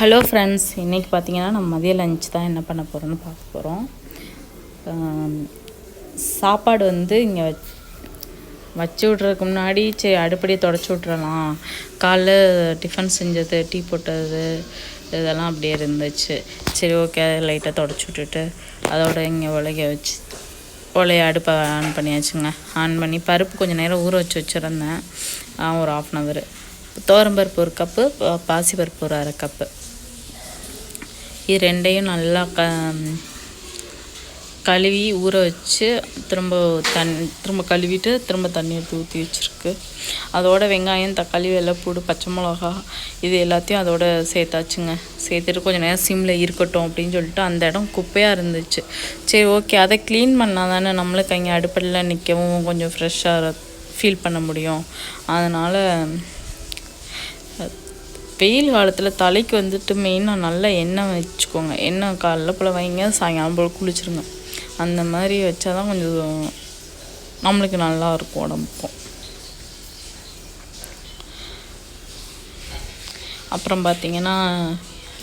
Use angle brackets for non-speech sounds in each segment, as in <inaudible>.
Hello friends இன்றைக்கி பார்த்தீங்கன்னா நம்ம மதிய லஞ்ச் தான் என்ன பண்ண போகிறோம்னு பார்க்க போகிறோம் சாப்பாடு வந்து இங்கே வச்சு விட்றதுக்கு முன்னாடி சரி அடுப்படியை தொடச்சி விட்றலாம் காலைல டிஃபன் செஞ்சது டீ போட்டது இதெல்லாம் அப்படியே இருந்துச்சு. சரி ஓகே லைட்டாக தொடச்சி விட்டுட்டு அதோட இங்கே உலக வச்சு உலைய அடுப்பை ஆன் பண்ணியாச்சுங்க. ஆன் பண்ணி பருப்பு கொஞ்சம் நேரம் ஊற வச்சு வச்சுருந்தேன். ஒரு ஆஃப் அன் அவர் பருப்பு ஒரு கப்பு பாசிப்பருப்பு ஒரு அரை கப்பு இது ரெண்டையும் நல்லா க கழுவி ஊற வச்சு திரும்ப தண் திரும்ப கழுவிட்டு திரும்ப தண்ணி எடுத்து ஊற்றி வச்சுருக்கு. அதோட வெங்காயம் தக்காளி வெள்ளைப்பூடு பச்சை மிளகா இது எல்லாத்தையும் அதோட சேர்த்தாச்சுங்க. சேர்த்துட்டு கொஞ்சம் நேரம் சிம்மில் இருக்கட்டும் அப்படின்னு சொல்லிட்டு அந்த இடம் குப்பையாக இருந்துச்சு. சரி ஓகே அதை க்ளீன் பண்ணால் தானே நம்மளுக்கு அங்கே அடுப்படியில் நிற்கவும் கொஞ்சம் ஃப்ரெஷ்ஷாக ஃபீல் பண்ண முடியும். அதனால் வெயில் காலத்தில் தலைக்கு வந்துட்டு மெயினாக நல்லா எண்ணெய் வச்சுக்கோங்க. எண்ணெய் காலைல போல் வைங்க சாயங்காலம் போல் குளிச்சிருங்க. அந்த மாதிரி வச்சா தான் கொஞ்சம் நம்மளுக்கு நல்லா இருக்கும் உடம்புக்கும் அப்புறம் பார்த்தீங்கன்னா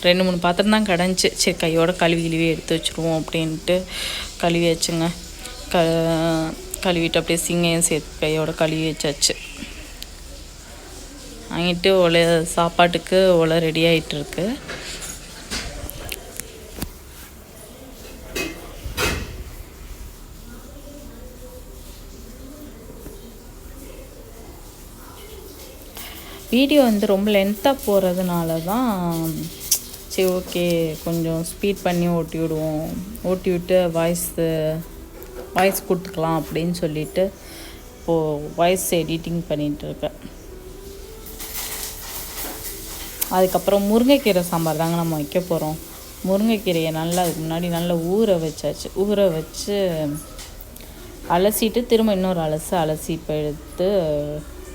ரெண்டு மூணு பாத்திரம் தான் கிடஞ்சி. சரி கையோட கழுவி கழுவி எடுத்து வச்சுருவோம் அப்படின்ட்டு கழுவி வச்சுங்க. க கழுவிட்டு அப்படியே சிங்கையும் சேர்த்து கையோட கழுவி வச்சாச்சு. வாங்கிட்டு ஒலை சாப்பாட்டுக்கு ஒலை ரெடி ஆகிட்டுருக்கு வீடியோ வந்து ரொம்ப லென்த்தாக போகிறதுனால தான் சரி ஓகே கொஞ்சம் ஸ்பீட் பண்ணி ஓட்டி விடுவோம். ஓட்டி விட்டு வாய்ஸு வாய்ஸ் கொடுத்துக்கலாம் அப்படின்னு சொல்லிட்டு இப்போது வாய்ஸ் எடிட்டிங் பண்ணிகிட்டு இருக்கேன் அதுக்கப்புறம் முருங்கைக்கீரை சாம்பார் தாங்க நம்ம வைக்க போகிறோம் முருங்கைக்கீரையை நல்லா அதுக்கு முன்னாடி நல்லா ஊற வச்சாச்சு. ஊற வச்சு அலசிட்டு திரும்ப இன்னொரு அலசு அலசி இப்போ எடுத்து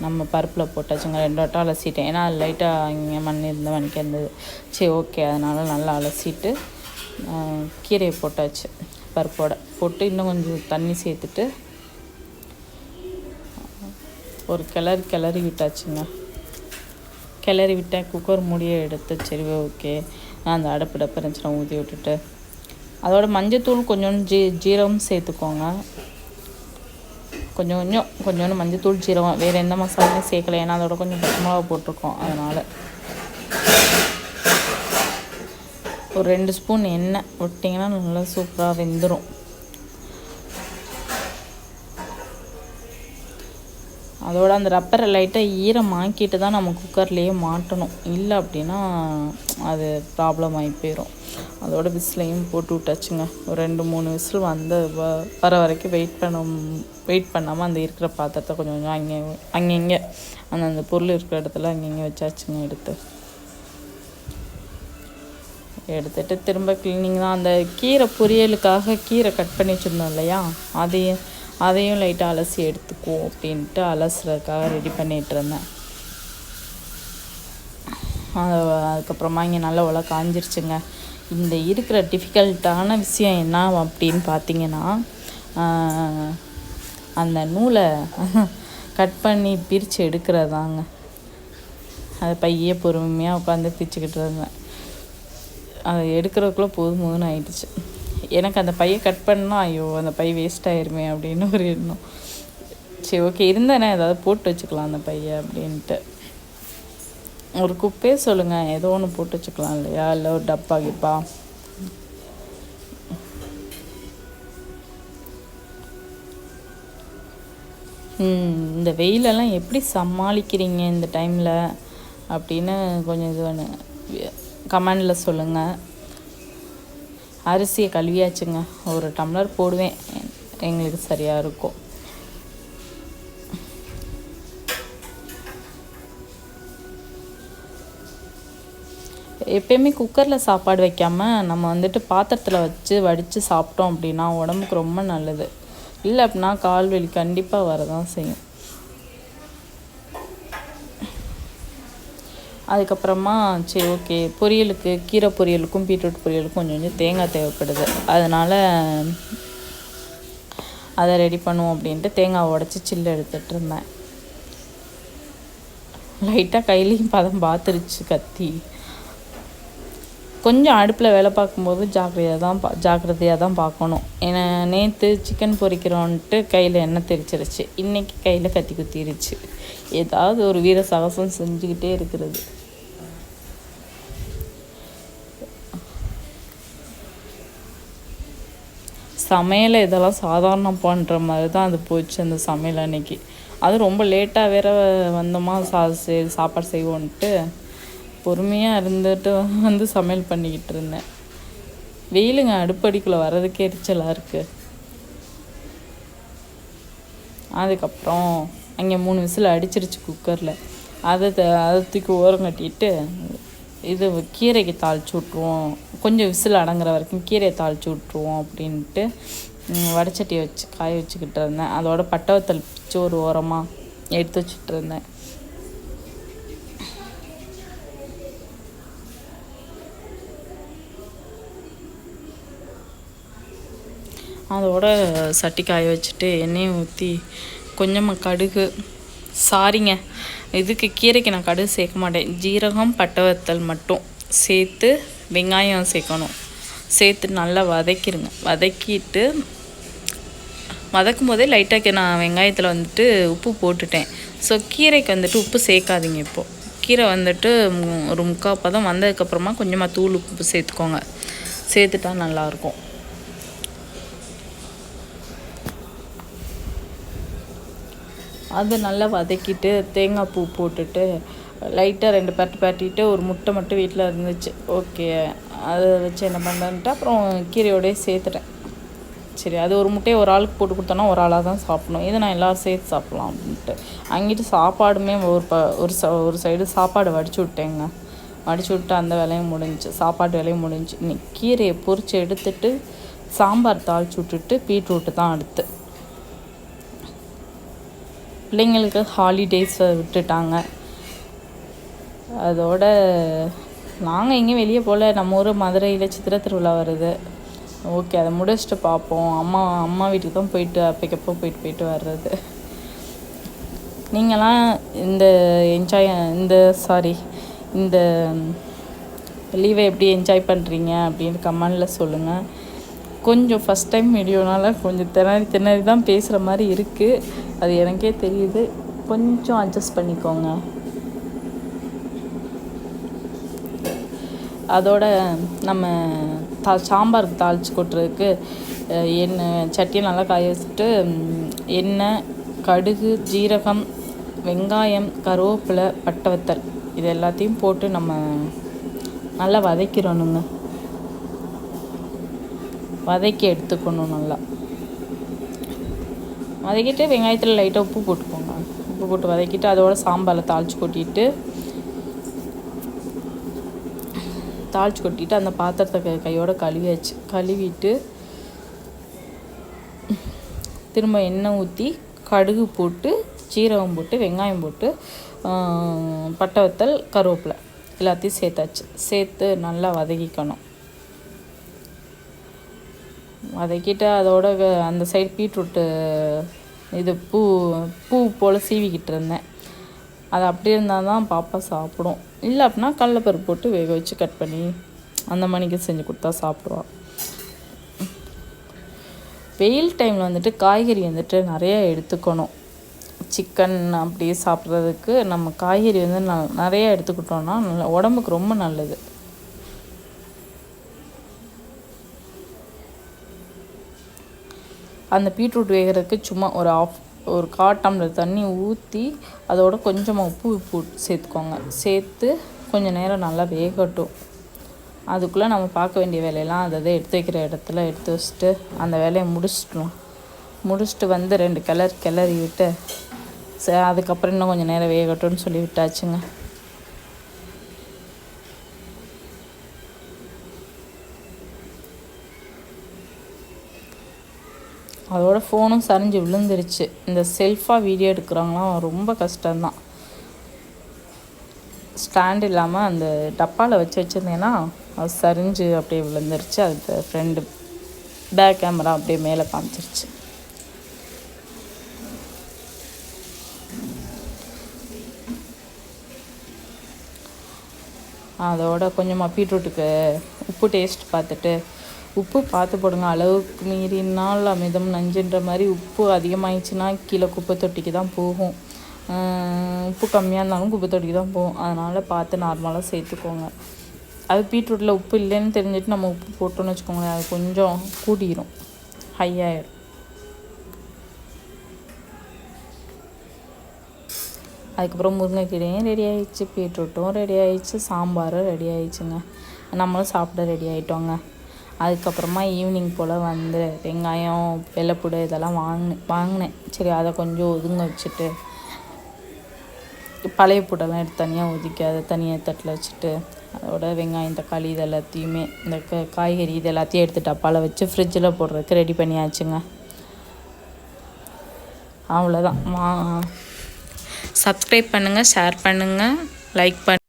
நம்ம பருப்பில் போட்டாச்சுங்க. ரெண்டு வட்டம் அலசிட்டேன். ஏன்னா அது லைட்டாக இங்கே மண் இருந்த மணிக்கு இருந்தது. சரி ஓகே அதனால் நல்லா அலசிட்டு கீரையை போட்டாச்சு பருப்போட. போட்டு இன்னும் கொஞ்சம் தண்ணி சேர்த்துட்டு ஒரு கிளறி கிளறி விட்டாச்சுங்க. கிளறி விட்டேன். குக்கர் மூடியை எடுத்து சரி ஓகே நான் அந்த அடுப்பு டப்பு இருந்துச்சுன்னா ஊற்றி விட்டுட்டு அதோட மஞ்சத்தூள் கொஞ்சோண்டு ஜீ ஜீரகம் சேர்த்துக்கோங்க. கொஞ்சம் கொஞ்சம் கொஞ்சோண்டு மஞ்சத்தூள் ஜீரகம் வேறு எந்த மசாலாவும் சேர்க்கல. ஏன்னா அதோட கொஞ்சம் பச்சை மிளகா போட்டிருக்கோம். அதனால் ஒரு ரெண்டு ஸ்பூன் எண்ணெய் விட்டிங்கன்னா நல்லா சூப்பராக வெந்துடும் அதோட அந்த ரப்பரை லைட்டாக ஈரமாக்கிட்டு தான் நம்ம குக்கர்லேயே மாட்டணும். இல்லை அப்படின்னா அது ப்ராப்ளம் ஆகி போயிடும் அதோட விசிலையும் போட்டு விட்டாச்சுங்க. ஒரு ரெண்டு மூணு விசில் வந்து வ- வர வரைக்கும் வெயிட் பண்ண வெயிட் பண்ணாமல் அந்த இருக்கிற பாத்திரத்தை கொஞ்சம் கொஞ்சம் அங்கே அங்கங்கே அந்த அந்த பொருள் இருக்கிற இடத்துல அங்கங்கே வச்சாச்சுங்க எடுத்து. எடுத்துகிட்டு திரும்ப க்ளீனிங் தான். அந்த கீரை பொரியலுக்காக கீரை கட் பண்ணி வச்சுருந்தோம் இல்லையா? அதையும் அதையும் லைட்டாக அலசி எடுத்துக்குவோம் அப்படின்ட்டு அலசுறதுக்காக ரெடி பண்ணிகிட்டு இருந்தேன். அது அதுக்கப்புறமா இங்கே நல்ல உலக காஞ்சிருச்சுங்க. இந்த இருக்கிற டிஃபிகல்ட்டான விஷயம் என்ன அப்படின்னு பார்த்தீங்கன்னா அந்த நூலை <laughs> கட் பண்ணி பிரித்து எடுக்கிறதாங்க. அது பையே பொறுமையாக உட்காந்து பிரிச்சுக்கிட்டு இருந்தேன். அது எடுக்கிறதுக்குள்ளே போதும் போதுன்னு ஆயிடுச்சு. எனக்கு அந்த பையை கட் பண்ணால் ஐயோ அந்த பை வேஸ்ட் ஆயிருமே அப்படின்னு ஒரு எண்ணம். சரி ஓகே இருந்தானே ஏதாவது போட்டு வச்சுக்கலாம் அந்த பையை அப்படின்ட்டு. ஒரு குப்பையே சொல்லுங்கள் ஏதோ ஒன்று போட்டு வச்சுக்கலாம் இல்லையா? இல்லை ஒரு டப்பா கிப்பா? இந்த வெயிலெல்லாம் எப்படி சமாளிக்கிறீங்க இந்த டைமில் அப்படின்னு கொஞ்சம் இது கமெண்டில் சொல்லுங்கள் அரிசியை கழுவியாச்சுங்க. ஒரு டம்ளர் போடுவேன். எங்களுக்கு சரியாக இருக்கும் எப்பயுமே குக்கரில் சாப்பாடு வைக்காமல் நம்ம வந்துட்டு பாத்திரத்தில் வச்சு வடித்து சாப்பிட்டோம் அப்படின்னா உடம்புக்கு ரொம்ப நல்லது. இல்லை அப்படின்னா கால் வலி கண்டிப்பாக வரதான் செய்யும். அதுக்கப்புறமா சரி ஓகே பொரியலுக்கு கீரை பொரியலுக்கும் பீட்ரூட் பொரியலுக்கும் கொஞ்சம் கொஞ்சம் தேங்காய் தேவைப்படுது. அதனால் அதை ரெடி பண்ணுவோம் அப்படின்ட்டு தேங்காய் உடச்சி சில்லு எடுத்துகிட்டு இருந்தேன். லைட்டாக கையிலையும் பதம் பார்த்துருச்சு கத்தி. கொஞ்சம் அடுப்பில் வேலை பார்க்கும்போது ஜாக்கிரதையாக தான் பா ஜாக்கிரதையாக தான் பார்க்கணும். ஏன்னா நேற்று சிக்கன் பொரிக்கிறோன்ட்டு கையில் எண்ணெய் தெரிச்சிருச்சு இன்றைக்கி கையில் கத்தி குத்திருச்சு. ஏதாவது ஒரு வீர சாகசம் செஞ்சுக்கிட்டே இருக்கிறது. சமையல் இதெல்லாம் சாதாரணம் பண்ணுற மாதிரி தான் அது போச்சு அந்த சமையல் அன்னைக்கு. அது ரொம்ப லேட்டாக வேற வந்தோமா சா சரி சாப்பாடு செய்வோன்ட்டு பொறுமையாக இருந்துட்டு வந்து சமையல் பண்ணிக்கிட்டு இருந்தேன். வெயிலுங்க அடுப்படிக்குள்ளே வர்றதுக்கே எரிச்சலாக இருக்குது அதுக்கப்புறம் அங்கே மூணு விசில் அடிச்சிருச்சு குக்கரில் அதை த- அதை தூக்கி ஓரம் கட்டிட்டு இது கீரைக்கு தாளிச்சு விட்ருவோம் கொஞ்சம் விசில் அடங்குற வரைக்கும் கீரையை தாளிச்சு விட்ருவோம் அப்படின்ட்டு ம், வடச்சட்டியை வச்சு காய வச்சுக்கிட்டு இருந்தேன். அதோட பட்டவத்தல் பிச்சு ஒரு ஓரமாக எடுத்து வச்சுட்டு இருந்தேன். அதோட சட்டி காய வச்சுட்டு எண்ணெயை ஊற்றி கொஞ்சமாக கடுகு சாரிங்க. இதுக்கு கீரைக்கு நான் கடுகு சேர்க்க மாட்டேன். ஜீரகம் பட்டை வத்தல் மட்டும். சேர்த்து வெங்காயம் சேர்க்கணும். சேர்த்து நல்லா வதக்கிடுங்க வதக்கிட்டு வதக்கும் போதே லைட்டாக நான் வெங்காயத்தில் வந்துட்டு உப்பு போட்டுட்டேன். ஸோ கீரைக்கு வந்துட்டு உப்பு சேர்க்காதீங்க இப்போது கீரை வந்துட்டு மு- ஒரு முக்கால் பதம் வந்ததுக்கப்புறமா கொஞ்சமாக தூள் உப்பு சேர்த்துக்கோங்க. சேர்த்துட்டா நல்லாயிருக்கும் அதை நல்லா வதக்கிட்டு தேங்காய் பூ போட்டுட்டு லைட்டாக ரெண்டு பரட்டு பரட்டிட்டு ஒரு முட்டை மட்டும் வீட்டில் இருந்துச்சு. ஓகே அதை வச்சு என்ன பண்ணேன்ட்டு அப்புறம் கீரையோடய சேர்த்துட்டேன். சரி அது ஒரு முட்டையை ஒரு ஆளுக்கு போட்டு கொடுத்தோன்னா ஒரு ஆளாக தான் சாப்பிடணும். இதை நான் எல்லோரும் சேர்த்து சாப்பிட்லாம் அப்படின்ட்டு. அங்கிட்டு சாப்பாடுமே ஒரு ப ஒரு ச ஒரு சைடு சாப்பாடு வடிச்சு விட்டேங்க. வடிச்சு விட்டு அந்த வேலையும் முடிஞ்சு சாப்பாடு வேலையும் முடிஞ்சுச்சு இன்னைக்கு கீரையை பொறிச்சு எடுத்துட்டு சாம்பார் தாளிச்சு விட்டுட்டு பீட்ரூட்டு தான் அடுத்து. பிள்ளைங்களுக்கு ஹாலிடேஸை விட்டுட்டாங்க. அதோட நாங்கள் எங்கேயும் வெளியே போகல. நம்ம ஊர் மதுரையில் சித்திரை திருவிழா வருது. ஓகே அதை முடிச்சுட்டு பார்ப்போம். அம்மா அம்மா வீட்டுக்கு தான் போயிட்டு அப்பைக்கப்போ போயிட்டு போயிட்டு வர்றது. நீங்களாம் இந்த என்ஜாய் இந்த சாரி இந்த லீவை எப்படி என்ஜாய் பண்ணுறீங்க அப்படின்னு கமெண்டில் சொல்லுங்கள் கொஞ்சம் ஃபஸ்ட் டைம் வீடியோனால கொஞ்சம் திணறி திணறி தான் பேசுகிற மாதிரி இருக்குது அது எனக்கே தெரியுது. கொஞ்சம் அட்ஜஸ்ட் பண்ணிக்கோங்க. அதோட நம்ம தா சாம்பாருக்கு தாளித்து கொட்டுறதுக்கு எண்ணெய் சட்டியை நல்லா காய வச்சுட்டு எண்ணெய் கடுகு ஜீரகம் வெங்காயம் கருவேப்பிலை பட்டை வத்தல் இது எல்லாத்தையும் போட்டு நம்ம நல்லா வதக்கிறணுங்க. வதக்கி எடுத்துக்கணும் நல்லா. வதக்கிட்டு வெங்காயத்தில் லைட்டாக உப்பு போட்டுக்கோங்க. உப்பு போட்டு வதக்கிட்டு அதோட சாம்பாரில் தாளித்து கொட்டிட்டு தாளிச்சு கொட்டிட்டு அந்த பாத்திரத்தை கை கையோட கழுவியாச்சு. கழுவிட்டு திரும்ப எண்ணெய் ஊற்றி கடுகு போட்டு சீரகம் போட்டு வெங்காயம் போட்டு பட்டை வத்தல் கருவேப்பிலை எல்லாத்தையும் சேர்த்தாச்சு. சேர்த்து நல்லா வதக்கிக்கணும். வதக்கிட்டு அதோட அந்த சைடு பீட்ரூட்டு இது பூ பூ போல் சீவிக்கிட்டு இருந்தேன். அது அப்படி இருந்தால் தான் பாப்பா சாப்பிடும். இல்லை அப்படின்னா கடலப்பருப்பு போட்டு வேக வச்சு கட் பண்ணி அந்த மணிக்கு செஞ்சு கொடுத்தா சாப்பிடுவா. வெயில் டைமில் வந்துட்டு காய்கறி வந்துட்டு நிறைய எடுத்துக்கணும். சிக்கன் அப்படி சாப்பிட்றதுக்கு நம்ம காய்கறி வந்து ந நிறையா எடுத்துக்கிட்டோம்னா நல்ல உடம்புக்கு ரொம்ப நல்லது. அந்த பீட்ரூட் வேகிறதுக்கு சும்மா ஒரு ஆஃப் ஒரு கால் தண்ணி ஊற்றி அதோட கொஞ்சமாக உப்பு உப்பு சேர்த்துக்கோங்க. சேர்த்து கொஞ்சம் நேரம் நல்லா வேகட்டும். அதுக்குள்ளே நம்ம பார்க்க வேண்டிய வேலையெல்லாம் அதை அதை எடுத்து வைக்கிற இடத்துல எடுத்து வச்சுட்டு அந்த வேலையை முடிச்சிட்டோம் முடிச்சுட்டு வந்து ரெண்டு கிளறி கிளறி விட்டு சரி அதுக்கப்புறம் இன்னும் கொஞ்சம் நேரம் வேகட்டும்னு சொல்லி விட்டாச்சுங்க. அதோட ஃபோனும் சரிஞ்சு விழுந்துருச்சு. இந்த செல்ஃபாக வீடியோ எடுக்கிறவங்களாம் ரொம்ப கஷ்டம்தான். ஸ்டாண்ட் இல்லாமல் அந்த டப்பாவில் வச்சு வச்சுருந்தேன்னா அது சரிஞ்சு அப்படியே விழுந்துருச்சு. அது ஃப்ரெண்டு பேக் கேமரா அப்படியே மேலே காமிச்சிருச்சு. அதோட கொஞ்சமாக பீட்ரூட்டுக்கு உப்பு டேஸ்ட் பார்த்துட்டு உப்பு பார்த்து போடுங்க. அளவுக்கு மீறினால் அமிதம் நஞ்சுன்ற மாதிரி உப்பு அதிகமாகிடுச்சுன்னா கீழே குப்பை தொட்டிக்கு தான் போகும். உப்பு கம்மியாக இருந்தாலும் குப்பை தொட்டிக்கு தான் போகும். அதனால் பார்த்து நார்மலாக சேர்த்துக்கோங்க. அது பீட்ரூட்டில் உப்பு இல்லைன்னு தெரிஞ்சுட்டு நம்ம உப்பு போட்டோம்னு வச்சுக்கோங்களேன். அது கொஞ்சம் கூட்டிடும் ஹையாயிடும் அதுக்கப்புறம் முருங்கைக்கீரையும் ரெடி ஆயிடுச்சு. பீட்ரூட்டும் ரெடி ஆயிடுச்சு. சாம்பாரும் ரெடி ஆயிடுச்சுங்க. நம்மளும் சாப்பிட ரெடி ஆகிட்டோங்க அதுக்கப்புறமா ஈவினிங் போல் வந்து வெங்காயம் வெள்ளைப்பூடு இதெல்லாம் வாங்கினேன். வாங்கினேன். சரி அதை கொஞ்சம் ஒதுங்க வச்சுட்டு பழைய பூடெல்லாம் எடுத்து தனியாக ஒதுக்கி அதை தனியாக தட்டில் வச்சுட்டு அதோட வெங்காயம் தக்காளி இது எல்லாத்தையுமே இந்த க- காய்கறி இது எல்லாத்தையும் எடுத்து டப்பாவில் வச்சு ஃப்ரிட்ஜில் போடுறதுக்கு ரெடி பண்ணியாச்சுங்க. அவ்வளோதான் மா சப்ஸ்கிரைப் பண்ணுங்கள் ஷேர் பண்ணுங்கள் லைக் பண்ணு